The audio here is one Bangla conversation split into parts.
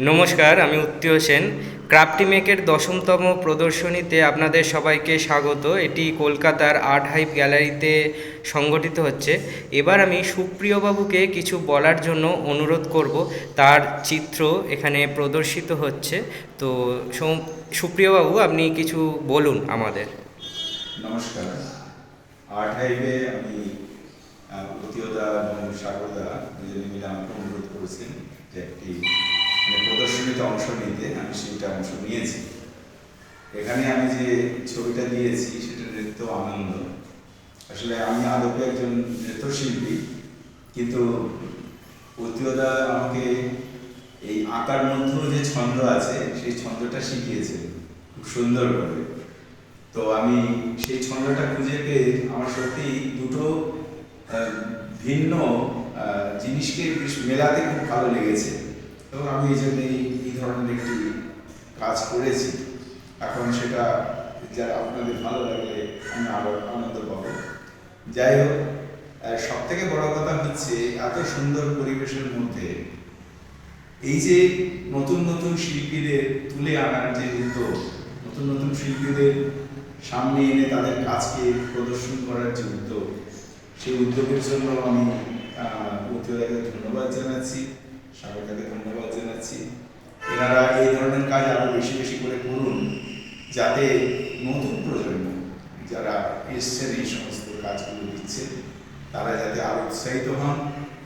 নমস্কার, আমি উত্তীয় সেন। ক্রাফটি মেকের দশমতম প্রদর্শনীতে আপনাদের সবাইকে স্বাগত। এটি কলকাতার আর্ট হাইপ গ্যালারিতে সংগঠিত হচ্ছে। এবার আমি সুপ্রিয়বাবুকে কিছু বলার জন্য অনুরোধ করব। তার চিত্র এখানে প্রদর্শিত হচ্ছে। তো সুপ্রিয়বাবু, আপনি কিছু বলুন আমাদের। নমস্কার। আর্ট আমি এবং আমাকে অনুরোধ প্রদর্শনীতে অংশ নিতে আমি সেইটা অংশ নিয়েছি। এখানে আমি যে ছবিটা দিয়েছি, সেটা নৃত্য আনন্দ। আসলে আমি আদপে একজন নৃত্যশিল্পী, কিন্তু প্রতিয়দা আমাকে এই আঁকার মধ্যেও যে ছন্দ আছে, সেই ছন্দটা শিখিয়েছে, খুব সুন্দর করে। তো আমি সেই ছন্দটা খুঁজে পেয়ে আমার সত্যি দুটো ভিন্ন জিনিসকে মেলাতে খুব ভালো লেগেছে। এবং আমি এই জন্য এই ধরনের একটি কাজ করেছি। এখন সেটা যারা আপনাদের ভালো লাগলে আমি আরও আনন্দ পাবো। যাই হোক সব থেকে বড় কথা হচ্ছে, এত সুন্দর পরিবেশের মধ্যে এই যে নতুন নতুন শিল্পীদের তুলে আনার যে উদ্যোগ, নতুন নতুন শিল্পীদের সামনে এনে তাদের কাজকে প্রদর্শন করার যে উদ্যোগ, সেই উদ্যোগের জন্য আমি উদ্যোগকে ধন্যবাদ জানাচ্ছি স্বাগতাকে ধন্যবাদ জানাচ্ছি। এনারা এই ধরনের কাজ আরও বেশি বেশি করে করুন যাতে নতুন প্রজন্ম যারা এসছেন এই সমস্ত কাজগুলো দিচ্ছে তারা যাতে আরও উৎসাহিত হন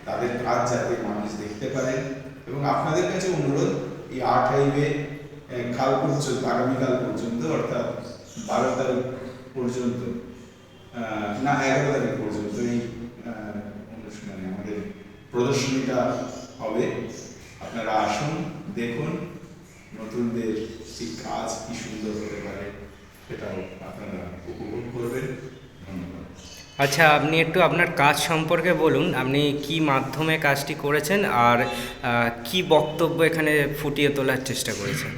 তাদের কাজ যাতে মানুষ দেখতে পারেন। এবং আপনাদের কাছে অনুরোধ এই আর্ট আহ, কাল পর্যন্ত আগামীকাল পর্যন্ত অর্থাৎ বারো তারিখ পর্যন্ত না এগারো তারিখ পর্যন্ত এই অনুষ্ঠানে আমাদের প্রদর্শনীটা হবে। আপনারা আসুন দেখুন নতুনদের সেই কাজ কি সুন্দর হতে পারে সেটাও আপনারা উপভোগ করবেন। ধন্যবাদ। আচ্ছা আপনি একটু আপনার কাজ সম্পর্কে বলুন আপনি কি মাধ্যমে কাজটি করেছেন আর কি বক্তব্য এখানে ফুটিয়ে তোলার চেষ্টা করেছেন?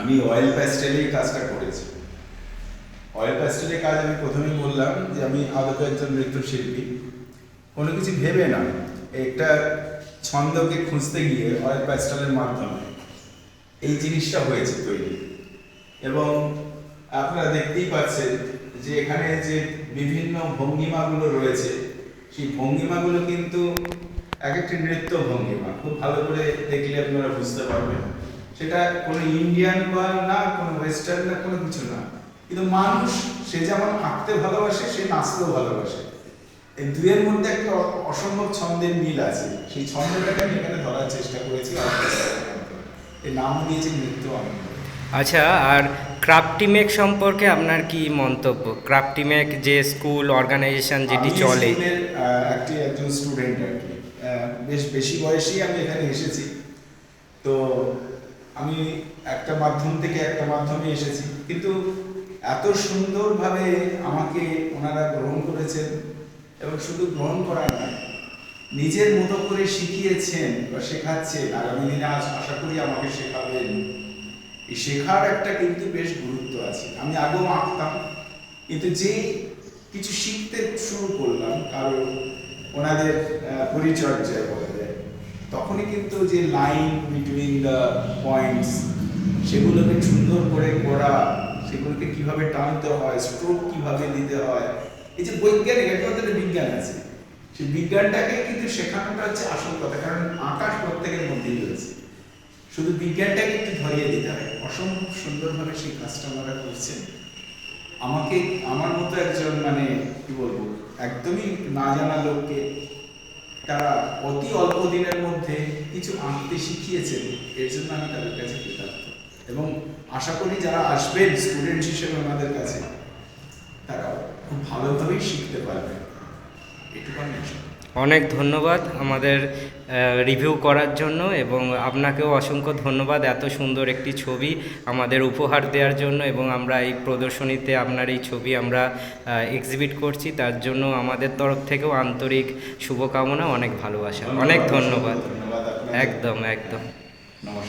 আমি অয়েল প্যাস্টেলেই কাজটা করেছি। অয়েল প্যাস্টেলে কাজ আমি প্রথমেই বললাম যে আমি আদত একজন নৃত্যশিল্পী। কোনো কিছু ভেবে না একটা ছন্দকে খুঁজতে গিয়ে অয়েল প্যাস্টেলের মাধ্যমে এই জিনিসটা হয়েছে তৈরি। এবং আপনারা দেখতেই পাচ্ছেন যে এখানে যে বিভিন্ন ভঙ্গিমাগুলো রয়েছে, সেই ভঙ্গিমাগুলো কিন্তু এক একটি নৃত্য ভঙ্গিমা। খুব ভালো করে দেখলে আপনারা বুঝতে পারবেন। সেটা কোনো ইন্ডিয়ান বা না, কোনো ওয়েস্টার্ন না, কোনো কিছু না। কিন্তু মানুষ সে যেমন আঁকতে ভালোবাসে, সে নাচতেও ভালোবাসে। এই দুয়ের মধ্যে একটা অসম্ভব ছন্দের মিল আছে। সেই ছন্দটাকে আমি এখানে ধরার চেষ্টা করেছি। এই নাম দিয়েছি নৃত্য আনন্দ। আচ্ছা আর ক্রাফটিমেক সম্পর্কে আপনার কি মন্তব্য? ক্রাফটিমেক যে স্কুল অর্গানাইজেশন যেটি চলে। একটি একজন স্টুডেন্ট আর কি। বেশ বেশি বয়সেই আমি এখানে এসেছি। তো আমি একটা মাধ্যম থেকে একটা মাধ্যমে এসেছি। কিন্তু এত সুন্দরভাবে আমাকে ওনারা গ্রহণ করেছেন এবং শুধু গ্রহণ করা নয় নিজের মতো করে শিখিয়েছেন বা শেখাচ্ছেন, আগামী দিনে আজ আশা করি আমাকে শেখাবেন। এই শেখার একটা কিন্তু বেশ গুরুত্ব আছে। আমি আগেও আঁকতাম, কিন্তু যেই কিছু শিখতে শুরু করলাম, কারণ ওনাদের পরিচর্যায় বলা যায়, তখনই কিন্তু যে লাইন বিটুইন দ্য পয়েন্টস সেগুলোকে সুন্দর করে করা, সেগুলোকে কীভাবে টানতে হয় স্ট্রোক কীভাবে দিতে হয় এই যে বৈজ্ঞানিক একটা বিজ্ঞান আছে। সেই বিজ্ঞানটাকে কিন্তু শেখানোটা হচ্ছে আসল কথা, কারণ আকাশ প্রত্যেকের মধ্যেই রয়েছে। শুধু বিজ্ঞানটাকে একটু ধরিয়ে দিতে হয় অসম্ভব সুন্দরভাবে সেই কাজটা ওনারা করছেন। আমাকে, আমার মতো একজন মানে কি বলব, একদমই না জানা লোককে তারা অতি অল্প দিনের মধ্যে কিছু আঁকতে শিখিয়েছেন, এর জন্য আমি তাদের কাছে কৃতজ্ঞ। এবং আশা করি যারা আসবেন স্টুডেন্ট হিসেবে ওনাদের কাছে তারা খুব ভালোভাবেই শিখতে পারবে। অনেক ধন্যবাদ আমাদের রিভিউ করার জন্য এবং আপনাকেও অসংখ্য ধন্যবাদ এত সুন্দর একটি ছবি আমাদের উপহার দেওয়ার জন্য এবং আমরা এই প্রদর্শনীতে আপনার এই ছবি আমরা এক্সিবিট করছি। তার জন্য আমাদের তরফ থেকেও আন্তরিক শুভকামনা অনেক ভালোবাসা। অনেক ধন্যবাদ। ধন্যবাদ। একদম একদম। নমস্কার।